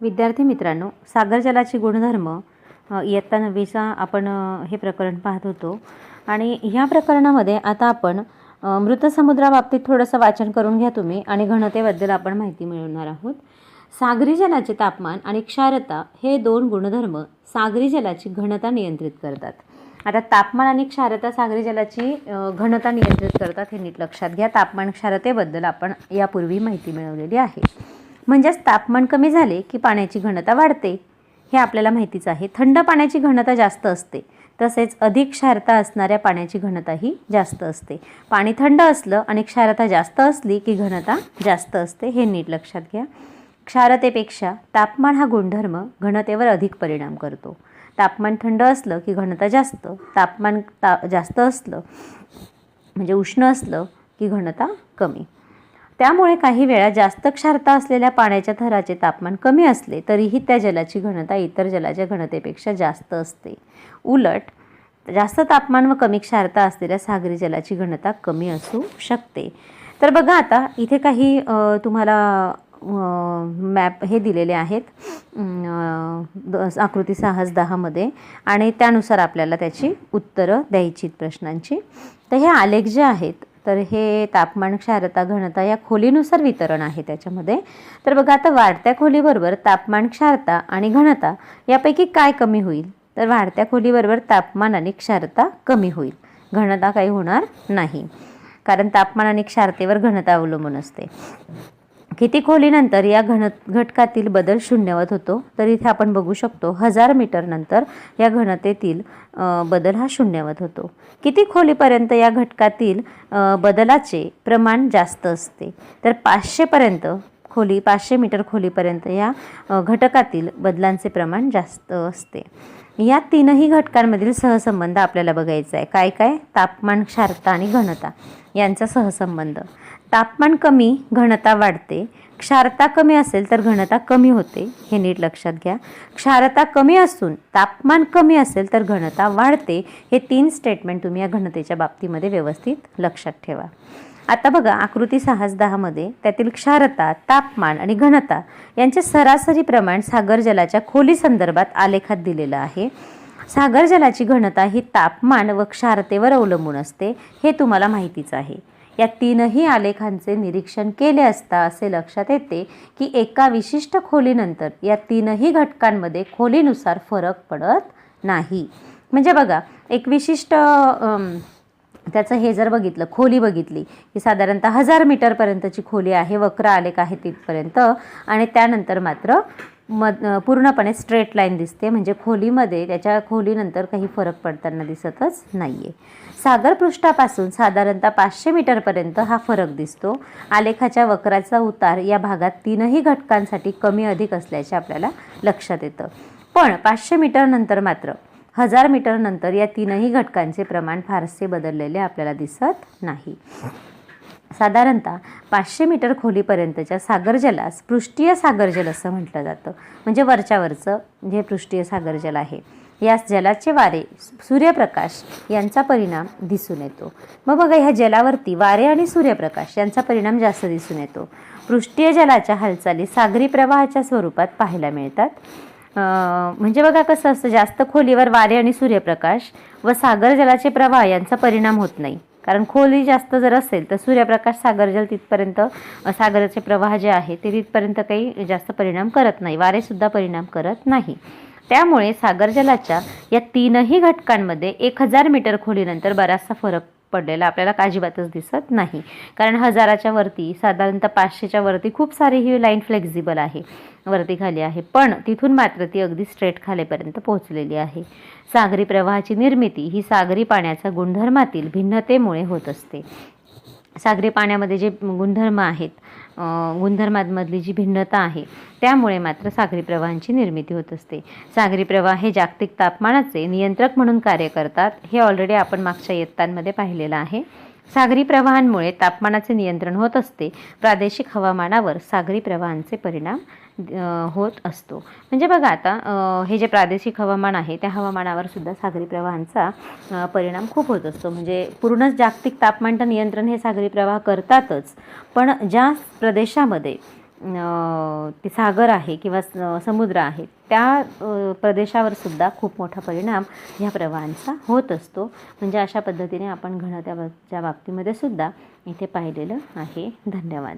विद्यार्थी मित्रांनो सागर जलाचे गुणधर्म इयत्ता नववीचा आपण हे प्रकरण पाहत होतो. आणि ह्या प्रकरणामध्ये आता आपण मृत समुद्राबाबतीत थोडंसं वाचन करून घ्या तुम्ही आणि घनतेबद्दल आपण माहिती मिळवणार आहोत. सागरी जलाचे तापमान आणि क्षारता हे दोन गुणधर्म सागरी जलाची घनता नियंत्रित करतात. आता तापमान आणि क्षारता सागरी जलाची घनता नियंत्रित करतात हे नीट लक्षात घ्या. तापमान क्षारतेबद्दल आपण यापूर्वी माहिती मिळवलेली आहे. म्हणजेच तापमान कमी झाले की पाण्याची घनता वाढते. हे आपल्याला माहितीच आहे. थंड पाण्याची घनता जास्त असते. तसेच अधिक क्षारता असणाऱ्या पाण्याची घनताही जास्त असते. पाणी थंड असलं आणि क्षारता जास्त असली की घनता जास्त असते हे नीट लक्षात घ्या. क्षारतेपेक्षा तापमान हा गुणधर्म घनतेवर अधिक परिणाम करतो. तापमान थंड असलं की घनता जास्त तापमान ता जास्त असलं म्हणजे उष्ण असलं की घनता कमी. त्यामुळे काही वेळा जास्त क्षारता असलेल्या पाण्याच्या थराचे तापमान कमी असले तरीही त्या जलाची घनता इतर जलाच्या घनतेपेक्षा जास्त असते. उलट जास्त तापमान व कमी क्षारता असलेल्या सागरी जलाची घनता कमी असू शकते. तर बघा आता इथे काही तुम्हाला मॅप हे दिलेले आहेत आकृती सहास दहामध्ये आणि त्यानुसार आपल्याला त्याची उत्तरं द्यायची प्रश्नांची. तर हे आलेख जे आहेत तर हे तापमान क्षारता घनता या खोलीनुसार वितरण आहे त्याच्यामध्ये. तर बघा आता वाढत्या खोलीबरोबर तापमान क्षारता आणि घनता यापैकी काय कमी होईल? तर वाढत्या खोलीबरोबर तापमान आणि क्षारता कमी होईल. घनता काही होणार नाही. कारण तापमान आणि क्षारतेवर घनता अवलंबून असते. किती खोलीनंतर या घन घटकातील बदल शून्यवत होतो तर इथे आपण बघू शकतो हजार मीटरनंतर या घनतेतील बदल हा शून्यवत होतो. किती खोलीपर्यंत या घटकातील बदलाचे प्रमाण जास्त असते? तर पाचशेपर्यंत खोली पाचशे मीटर खोलीपर्यंत या घटकातील बदलांचे प्रमाण जास्त असते. या तीनही घटकांमधील सहसंबंध आपल्याला बघायचा आहे. काय काय? तापमान क्षारता आणि घनता यांचा सहसंबंध. तापमान कमी घनता वाढते. क्षारता कमी असेल तर घनता कमी होते हे नीट लक्षात घ्या. क्षारता कमी असून तापमान कमी असेल तर घनता वाढते हे तीन स्टेटमेंट तुम्ही या घनतेच्या बाबतीमध्ये व्यवस्थित लक्षात ठेवा. आता बघा आकृती सहास दहामध्ये त्यातील क्षारता तापमान आणि घनता यांचे सरासरी प्रमाण सागर जलाच्या खोली संदर्भात आलेखात दिलेलं आहे. सागर जलाची घनता ही तापमान व क्षारतेवर अवलंबून असते हे तुम्हाला माहितीच आहे. या तीनही आलेखांचे निरीक्षण केले असता असे लक्षात येते की एका विशिष्ट खोलीनंतर या तीनही घटकांमध्ये खोलीनुसार फरक पडत नाही. म्हणजे बघा एक विशिष्ट त्याचं हे जर बघितलं खोली बघितली की साधारणतः हजार मीटरपर्यंतची खोली आहे वक्र आलेख आहे तिथपर्यंत आणि त्यानंतर मात्र मध पूर्णपणे स्ट्रेट लाईन दिसते. म्हणजे खोलीमध्ये त्याच्या खोलीनंतर काही फरक पडताना दिसतच नाही आहे सागरपृष्ठापासून साधारणतः पाचशे मीटरपर्यंत हा फरक दिसतो. आलेखाच्या वक्राचा उतार या भागात तीनही घटकांसाठी कमी अधिक असल्याचे आपल्याला लक्षात येतं. पण पाचशे मीटरनंतर मात्र हजार मीटरनंतर या तीनही घटकांचे प्रमाण फारसे बदललेले आपल्याला दिसत नाही. साधारणतः पाचशे मीटर खोलीपर्यंतच्या सागरजलास पृष्ठीय सागरजल असं म्हटलं जातं. म्हणजे वरच्यावरचं जे पृष्ठीय सागरजल आहे या जलाचे वारे सूर्यप्रकाश यांचा परिणाम दिसून येतो. मग बघा ह्या जलावरती वारे आणि सूर्यप्रकाश यांचा परिणाम जास्त दिसून येतो. पृष्ठीय जलाच्या हालचाली सागरी प्रवाहाच्या स्वरूपात पाहायला मिळतात. म्हणजे बघा कसं असतं जास्त खोलीवर वारे आणि सूर्यप्रकाश व सागर जलाचे प्रवाह यांचा परिणाम होत नाही. कारण खोली जास्त जर असेल तर सूर्यप्रकाश सागरजल तिथपर्यंत सागराचे प्रवाह जे आहे ते तिथपर्यंत काही जास्त परिणाम करत नाही. वारेसुद्धा परिणाम करत नाही. त्यामुळे सागरजलाच्या या तीनही घटकांमध्ये एक हजार मीटर खोलीनंतर बराचसा फरक पडलेला आपल्याला अजिबातच दिसत नाही. कारण हजाराच्या वरती साधारणतः पाचशेच्या वरती खूप सारी ही लाईन फ्लेक्झिबल आहे. वरती खाली आहे. पण तिथून मात्र ती अगदी स्ट्रेट खालीपर्यंत पोहोचलेली आहे. सागरी प्रवाहाची निर्मिती ही सागरी पाण्याच्या गुणधर्मातील भिन्नतेमुळे होत असते. सागरी पाण्यामध्ये जे गुणधर्म आहेत गुणधर्मांमधली जी भिन्नता आहे त्यामुळे मात्र सागरी प्रवाहांची निर्मिती होत असते. सागरी प्रवाह हे जागतिक तापमानाचे नियंत्रक म्हणून कार्य करतात हे ऑलरेडी आपण मागच्या इयत्तांमध्ये पाहिलेलं आहे. सागरी प्रवाहांमुळे तापमानाचे नियंत्रण होत असते. प्रादेशिक हवामानावर सागरी प्रवाहांचे परिणाम होत असतो. म्हणजे बघा आता हे जे प्रादेशिक हवामान आहे त्या हवामानावर सुद्धा सागरी प्रवाहांचा परिणाम खूप होत असतो. म्हणजे पूर्णच जागतिक तापमान तर नियंत्रण हे सागरी प्रवाह करतातच. पण ज्या प्रदेशामध्ये ते सागर आहे किंवा स- समुद्र आहे त्या प्रदेशावर सुद्धा खूप मोठा परिणाम ह्या प्रवाहांचा होत असतो. म्हणजे अशा पद्धतीने आपण घनत्याच्या बाबतीमध्ये सुद्धा इथे पाहिलेलं आहे. धन्यवाद.